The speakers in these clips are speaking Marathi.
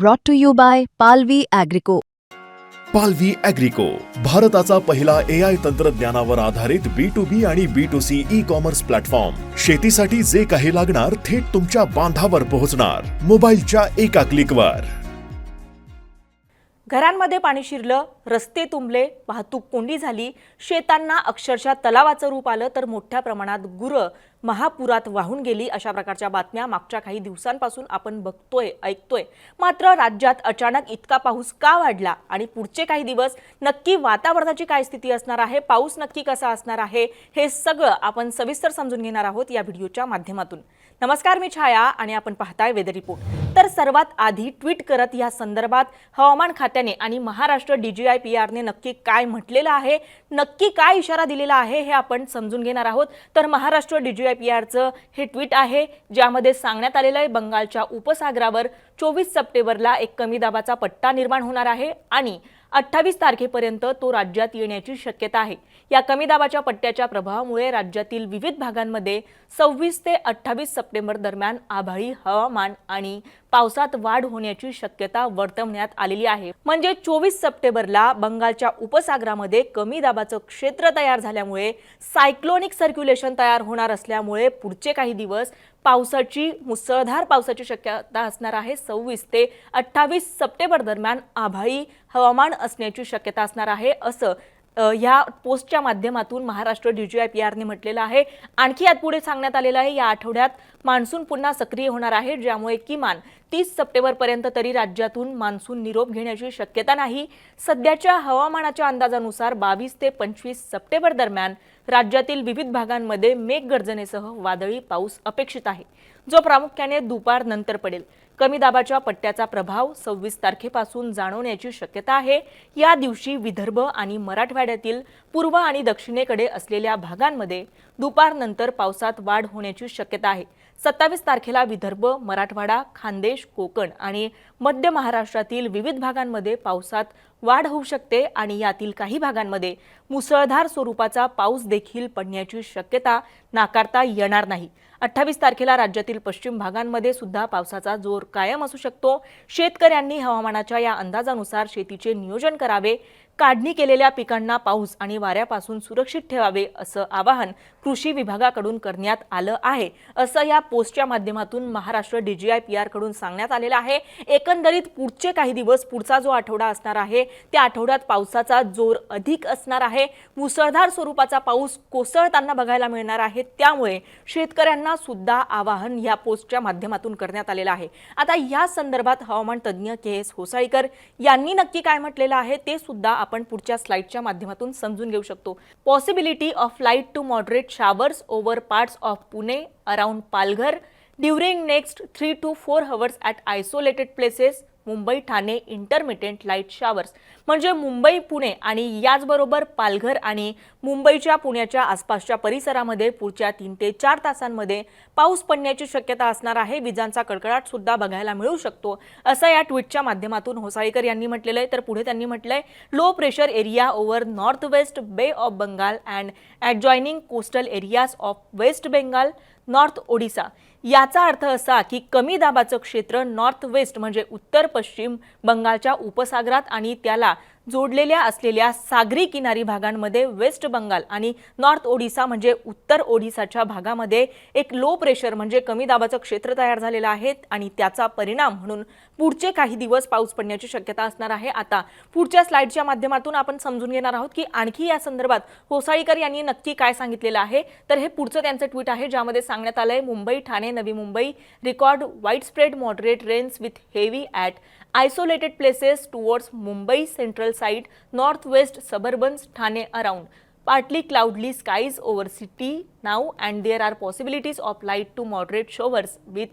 brought to you by Palvi Agrico. पालवी अॅग्रिको भारताचा पहिला ए आय तंत्रज्ञानावर आधारित बी टू बी आणि B to C e commerce platform शेतीसाठी जे काही लागणार थेट तुमच्या बांधावर पोहोचणार. मोबाईलच्या एका क्लिकवर घरांमध्ये पाणी शिरलं रस्ते तुंबले वाहतूक कोंडी झाली शेतांना अक्षरशः तलावाचं रूप आलं तर मोठ्या प्रमाणात गुरं महापुरात वाहून गेली अशा प्रकारच्या बातम्या मागच्या काही दिवसांपासून आपण बघतोय ऐकतोय. मात्र राज्यात अचानक इतका पाऊस का वाढला आणि पुढचे काही दिवस नक्की वातावरणाची काय स्थिती असणार आहे पाऊस नक्की कसा असणार आहे हे सगळं आपण सविस्तर समजून घेणार आहोत या व्हिडिओच्या माध्यमातून. नमस्कार मी छाया आणि आपण पाहताय वेदर रिपोर्ट. तर सर्वात आधी ट्विट करत या संदर्भात हवामान खात्याने आणि महाराष्ट्र डीजीआय पी आरने नक्की काय म्हटलेलं आहे नक्की काय इशारा दिलेला आहे हे आपण समजून घेणार आहोत. तर महाराष्ट्र डीजीआय पी आरचं हे ट्विट आहे ज्यामध्ये सांगण्यात आलेलं आहे बंगालच्या उपसागरावर चोवीस सप्टेंबरला एक कमी दाबाचा पट्टा निर्माण होणार आहे आणि अठ्ठावीस तारखेपर्यंत तो राज्यात येण्याची शक्यता आहे. या कमी दाबाच्या पट्ट्याच्या प्रभावामुळे राज्यातील विविध भागांमध्ये सव्वीस ते अठ्ठावीस सप्टेंबर दरम्यान आभाळी हवामान आणि पावसात वाढ होण्याची शक्यता वर्तवण्यात आलेली आहे. म्हणजे चोवीस सप्टेंबरला बंगालच्या उपसागरामध्ये कमी दाबाचं क्षेत्र तयार झाल्यामुळे सायक्लोनिक सर्क्युलेशन तयार होणार असल्यामुळे पुढचे काही दिवस पावसाची मुसळधार पावसाची शक्यता असणार आहे. सव्वीस ते अठ्ठावीस सप्टेंबर दरम्यान आभाळी हवामान असण्याची शक्यता असणार आहे असं ह्या पोस्टच्या माध्यमातून महाराष्ट्र डीजीआय पी आरने म्हटलेलं आहे. आणखी यात पुढे सांगण्यात आलेलं आहे या आठवड्यात मान्सून पुन्हा सक्रिय होणार आहे ज्यामुळे किमान तीस सप्टेंबरपर्यंत तरी राज्यातून मान्सून निरोप घेण्याची शक्यता नाही. सध्याच्या हवामानाच्या अंदाजानुसार बावीस ते पंचवीस सप्टेंबर दरम्यान राज्यातील विविध भागांमध्ये मेघगर्जनेसह वादळी पाऊस अपेक्षित आहे. जो प्रामुख्याने दुपार नंतर पडेल. कमी दाबाच्या पट्ट्याचा प्रभाव सव्वीस तारखेपासून जाणवण्याची शक्यता आहे. या दिवशी विदर्भ आणि मराठवाड्यातील पूर्व आणि दक्षिणेकडे असलेल्या भागांमध्ये दुपारनंतर पावसात वाढ होण्याची शक्यता आहे. सत्तावीस तारखेला विदर्भ मराठवाडा खानदेश कोकण आणि मध्य महाराष्ट्रातील विविध भागांमध्ये पावसात वाढ होऊ शकते आणि यातील काही भागांमध्ये मुसळधार स्वरूपाचा पाऊस देखील पडण्याची शक्यता नाकारता येणार नाही. अठ्ठावीस तारखेला राज्यातील पश्चिम भागांमध्ये सुद्धा पावसाचा जोर कायम असू शकतो. शेतकऱ्यांनी हवामानाच्या या अंदाजानुसार शेतीचे नियोजन करावे. काढणी केलेल्या पिकांना पाऊस आणि वाऱ्यापासून सुरक्षित ठेवावे असं आवाहन कृषी विभागाकडून करण्यात आलं आहे. असं या पोस्टच्या माध्यमातून महाराष्ट्र डीजीआय पी आरकडून सांगण्यात आलेलं आहे. एकंदरीत पुढचे काही दिवस पुढचा जो आठवडा असणार आहे त्या आठवड्यात पावसाचा जोर अधिक असणार आहे. मुसळधार स्वरूपाचा पाऊस कोसळताना बघायला मिळणार आहे. त्यामुळे शेतकऱ्यांना सुद्धा आवाहन या पोस्टच्या माध्यमातून करण्यात आलेलं आहे. आता या संदर्भात हवामान तज्ज्ञ के एस होसाळीकर यांनी नक्की काय म्हटलेलं आहे ते सुद्धा आपण पुढच्या स्लाइडच्या माध्यमातून समजून घेऊ शकतो. Possibility of light to moderate showers over parts of Pune around Palghar during next three to four hours at isolated places Mumbai Thane intermittent light showers म्हणजे मुंबई पुणे आणि याचबरोबर पालघर आणि मुंबईच्या पुण्याच्या आसपासच्या परिसरामध्ये पुढच्या तीन ते चार तासांमध्ये पाऊस पडण्याची शक्यता असणार आहे. विजांचा कडकडाट सुद्धा बघायला मिळू शकतो असं या ट्विटच्या माध्यमातून होसाळीकर यांनी म्हटलेलं आहे. तर पुढे त्यांनी म्हटलंय low pressure area over north west bay of Bengal and adjoining coastal areas of west Bengal north Odisha याचा अर्थ असा की कमी दाबाचं क्षेत्र नॉर्थ वेस्ट म्हणजे उत्तर पश्चिम बंगालच्या उपसागरात आणि त्याला जोडलेल्या असलेल्या सागरी किनारी भागांमध्ये वेस्ट बंगाल आणि नॉर्थ ओडिसा म्हणजे उत्तर ओडिसाच्या भागामध्ये एक लो प्रेशर म्हणजे कमी दाबाचं क्षेत्र तयार झालेलं आहे आणि त्याचा परिणाम म्हणून पुढचे काही दिवस पाऊस पडण्याची शक्यता असणार आहे. आता पुढच्या स्लाइडच्या माध्यमातून आपण समजून घेणार आहोत की आणखी या संदर्भात होसाळीकर यांनी नक्की काय सांगितलेलं आहे. तर हे पुढचं त्यांचं ट्विट आहे ज्यामध्ये सांगण्यात आलंय मुंबई ठाणे અને Mumbai record widespread moderate rains with heavy at isolated places towards Mumbai central side central side north west suburban partly cloudly skies over city now and there are possibilities of light to moderate showers with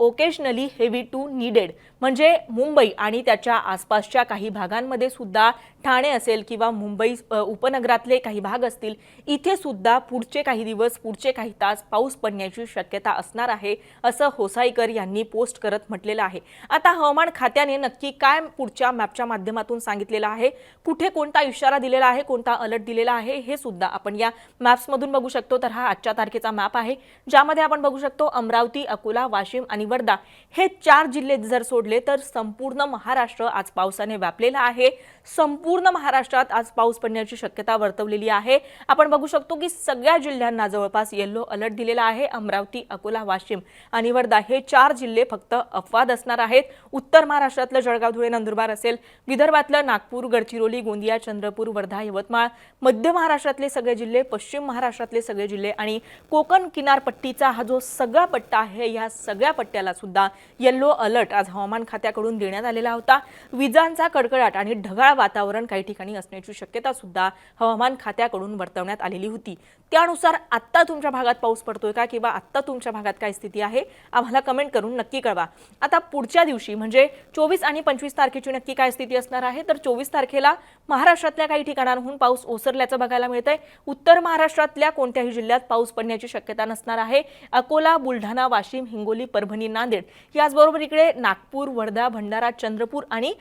occasionally heavy to needed म्हणजे मुंबई आणि त्याच्या आसपासच्या काही भागांमध्ये सुद्धा ठाणे असेल किंवा मुंबई उपनगरातले काही भाग असतील इथे सुद्धा पुढचे काही दिवस पुढचे काही तास पाऊस पडण्याची शक्यता असणार आहे असं होसाईकर यांनी पोस्ट करत म्हटलेलं आहे. आता हवामान खात्याने नक्की काय पुढच्या मॅपच्या माध्यमातून सांगितलेलं आहे? कुठे कोणता इशारा दिलेला आहे? कोणता अलर्ट दिलेला आहे? हे सुद्धा आपण या मॅप्समधून बघू शकतो. तर हा आजच्या तारखेचा मॅप आहे. ज्यामध्ये आपण बघू शकतो अमरावती अकोला वाशिम आणि वर्धा हे चार जिल्हे जर सोडले पाहिले तर संपूर्ण महाराष्ट्र आज पावसाने व्यापलेला आहे. संपूर्ण महाराष्ट्रात आज पाऊस पडण्याची शक्यता वर्तवलेली आहे. आपण बघू शकतो की सगळ्या जिल्ह्यांना जवळपास येल्लो अलर्ट दिलेला आहे. अमरावती अकोला वाशिम आणि वर्धा हे चार जिल्हे फक्त अपवाद असणार आहेत. उत्तर महाराष्ट्रातलं जळगाव धुळे नंदुरबार असेल विदर्भातलं नागपूर गडचिरोली गोंदिया चंद्रपूर वर्धा यवतमाळ मध्य महाराष्ट्रातले सगळे जिल्हे पश्चिम महाराष्ट्रातले सगळे जिल्हे आणि कोकण किनारपट्टीचा हा जो सगळा पट्टा आहे या सगळ्या पट्ट्याला सुद्धा येल्लो अलर्ट आज हवामान खात्याकडून देण्यात आलेला होता. विजांचा कडकडाट आणि ढगाळ वातावरण काही ठिकाणी असण्याची शक्यता सुद्धा हवामान खात्याकडून वर्तवण्यात आलेली होती. त्यानुसार आत्ता तुमच्या भागात पाऊस पडतोय का किंवा आत्ता तुमच्या भागात काय स्थिती आहे? आम्हाला कमेंट करून नक्की कळवा. आता पुढच्या दिवशी म्हणजे चोवीस आणि पंचवीस तारखेची नक्की काय स्थिती असणार आहे? तर चोवीस तारखेला महाराष्ट्रातल्या काही ठिकाणांहून पाऊस ओसरल्याचं बघायला मिळतंय. उत्तर महाराष्ट्रातल्या कोणत्याही जिल्ह्यात पाऊस पडण्याची शक्यता नसणार आहे. अकोला बुलढाणा वाशिम हिंगोली परभणी नांदेड. याचबरोबर इकडे नागपूर वर्धा भंडारा चंद्रपूर आणि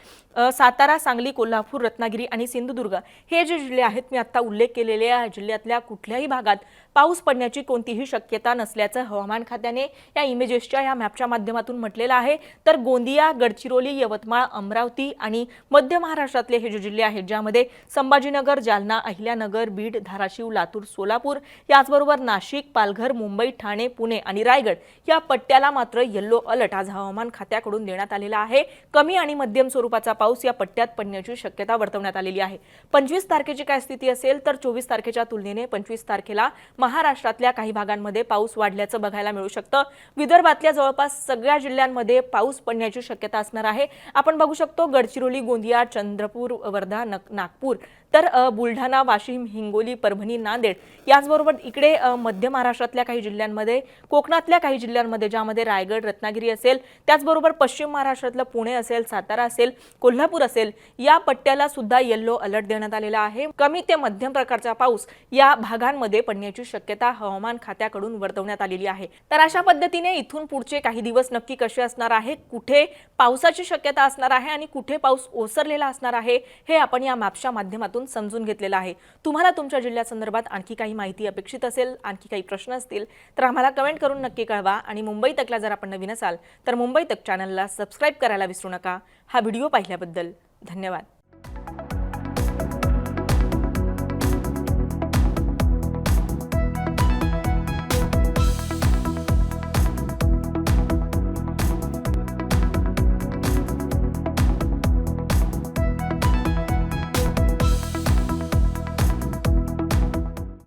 सातारा सांगली कोल्हापूर रत्नागिरी आणि सिंधुदुर्ग हे जे जिल्हे आहेत मी आत्ता उल्लेख केलेले या जिल्ह्यातल्या कुठल्याही भागात पाऊस पडण्याची कोणतीही शक्यता नसल्याचं हवामान खात्याने या इमेजेसच्या या मॅपच्या माध्यमातून म्हटलेलं आहे. तर गोंदिया गडचिरोली यवतमाळ अमरावती आणि मध्य महाराष्ट्रातले हे जे जिल्हे आहेत ज्यामध्ये संभाजीनगर जालना अहिल्यानगर बीड धाराशिव लातूर सोलापूर याचबरोबर नाशिक पालघर मुंबई ठाणे पुणे आणि रायगड या पट्ट्याला मात्र येल्लो अलर्ट आज हवामान खात्याकडून देण्यात आलेला आहे. कमी आणि मध्यम स्वरूपाचा पाऊस या पट्ट्यात पडण्याची शक्यता वर्तवण्यात आलेली आहे. पंचवीस तारखेची काय स्थिती असेल तर चोवीस तारखेच्या तुलनेने पंचवीस तारखेला महाराष्ट्रातल्या काही भागांमध्ये पाऊस वाढल्याचं बघायला मिळू शकतं. विदर्भातल्या जवळपास सगळ्या जिल्ह्यांमध्ये पाऊस पडण्याची शक्यता असणार आहे. आपण बघू शकतो गडचिरोली गोंदिया चंद्रपूर वर्धा नागपूर. तर बुलढाणा वाशिम हिंगोली परभणी नांदेड याचबरोबर इकडे मध्य महाराष्ट्रातल्या काही जिल्ह्यांमध्ये कोकणातल्या काही जिल्ह्यांमध्ये ज्यामध्ये रायगड रत्नागिरी असेल त्याचबरोबर पश्चिम महाराष्ट्रातलं पुणे असेल सातारा असेल कोल्हापूर असेल या पट्ट्याला सुद्धा येल्लो अलर्ट देण्यात आलेला आहे. कमी ते मध्यम प्रकारचा पाऊस या भागांमध्ये पडण्याची शक्यता हवामान खात्याकडून वर्तवण्यात आलेली आहे. तर अशा पद्धतीने इथून पुढचे काही दिवस नक्की कसे असणार आहे कुठे पावसाची शक्यता असणार आहे आणि कुठे पाऊस ओसरलेला असणार आहे हे आपण या मॅपच्या माध्यमातून समजून घेतलेलं आहे. तुम्हाला तुमच्या जिल्ह्यासंदर्भात आणखी काही माहिती अपेक्षित असेल आणखी काही प्रश्न असतील तर आम्हाला कमेंट करून नक्की कळवा. आणि मुंबई तकला जर आपण नवीन असाल तर मुंबई तक चॅनलला सबस्क्राईब करायला विसरू नका. हा व्हिडिओ पाहिल्याबद्दल धन्यवाद.